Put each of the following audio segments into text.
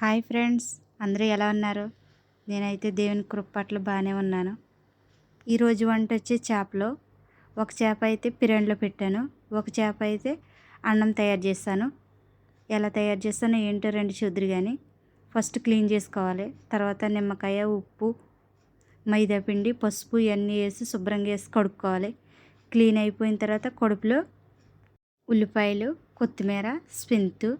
Hi friends అందరూ ఎలా ఉన్నారు? నేనైతే దేవుని కృప బాగానే ఉన్నాను. ఈరోజు వంట వచ్చే చేపలో ఒక చేప అయితే పిరెండ్లో పెట్టాను. ఒక చేప అయితే అన్నం తయారు చేస్తాను. ఎలా తయారు చేస్తానో ఏంటో రెండు చూద్దరు కానీ ఫస్ట్ క్లీన్ చేసుకోవాలి. తర్వాత నిమ్మకాయ ఉప్పు మైదా పిండి పసుపు ఇవన్నీ వేసి శుభ్రంగా వేసి కడుక్కోవాలి. క్లీన్ అయిపోయిన తర్వాత కడుపులో ఉల్లిపాయలు కొత్తిమీర స్పింతు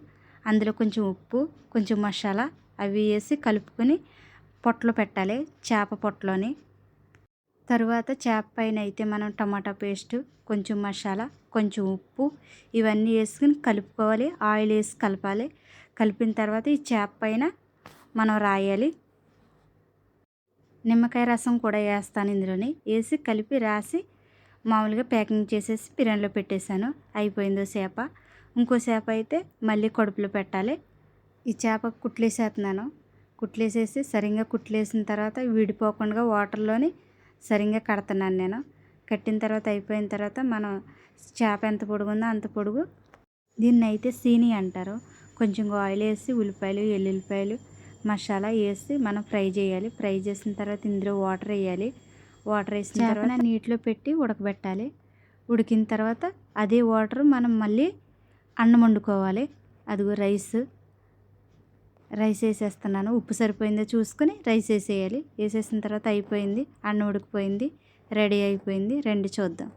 అందులో కొంచెం ఉప్పు కొంచెం మసాలా అవి వేసి కలుపుకొని పొట్టలో పెట్టాలి చేప పొట్టలోని తరువాత చేప పైన అయితే మనం టమాటా పేస్ట్ కొంచెం మసాలా కొంచెం ఉప్పు ఇవన్నీ వేసుకుని కలుపుకోవాలి ఆయిల్ వేసి కలపాలి. కలిపిన తర్వాత ఈ చేప పైన మనం రాయాలి. నిమ్మకాయ రసం కూడా వేస్తాను ఇందులోని. వేసి కలిపి రాసి మామూలుగా ప్యాకింగ్ చేసేసి బిర్యానీలో పెట్టేశాను. అయిపోయిందో చేప. ఇంకో చేప అయితే మళ్ళీ కడుపులో పెట్టాలి. ఈ చేప కుట్లేసేస్తున్నాను. కుట్లేసేసి సరిగ్గా కుట్లేసిన తర్వాత విడిపోకుండా వాటర్లోని సరిగ్గా కడుతున్నాను నేను. కట్టిన తర్వాత అయిపోయిన తర్వాత మనం చేప ఎంత పొడుగు ఉందో అంత పొడుగు. దీన్ని అయితే సీని అంటారు. కొంచెం ఆయిల్ వేసి ఉల్లిపాయలు ఎల్లుల్లిపాయలు మసాలా వేసి మనం ఫ్రై చేయాలి. ఫ్రై చేసిన తర్వాత ఇందులో వాటర్ వేయాలి. వాటర్ వేసిన తర్వాత నీటిలో పెట్టి ఉడకబెట్టాలి. ఉడికిన తర్వాత అదే వాటర్ మనం మళ్ళీ అన్నం వండుకోవాలి. అదిగో రైస్. రైస్ వేసేస్తున్నాను. ఉప్పు సరిపోయిందో చూసుకొని రైస్ వేసేయాలి. వేసేసిన తర్వాత అయిపోయింది. అన్నం ఉడికిపోయింది. రెడీ అయిపోయింది. రెండు చూద్దాం.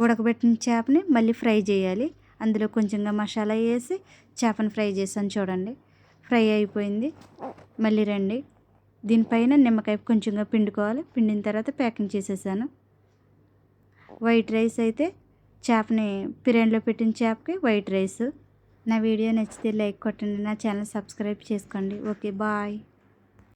ఉడకబెట్టిన చేపని మళ్ళీ ఫ్రై చేయాలి. అందులో కొంచెంగా మసాలా వేసి చేపను ఫ్రై చేసాను చూడండి. ఫ్రై అయిపోయింది. మళ్ళీ రండి. దీనిపైన నిమ్మకాయ కొంచెంగా పిండుకోవాలి. పిండిన తర్వాత ప్యాకింగ్ చేసేసాను. వైట్ రైస్ అయితే చేపని బిర్యానీలో పెట్టిన చేపకి వైట్ రైస్. నా వీడియో నచ్చితే లైక్ కొట్టండి. నా ఛానల్ సబ్స్క్రైబ్ చేసుకోండి. Okay bye.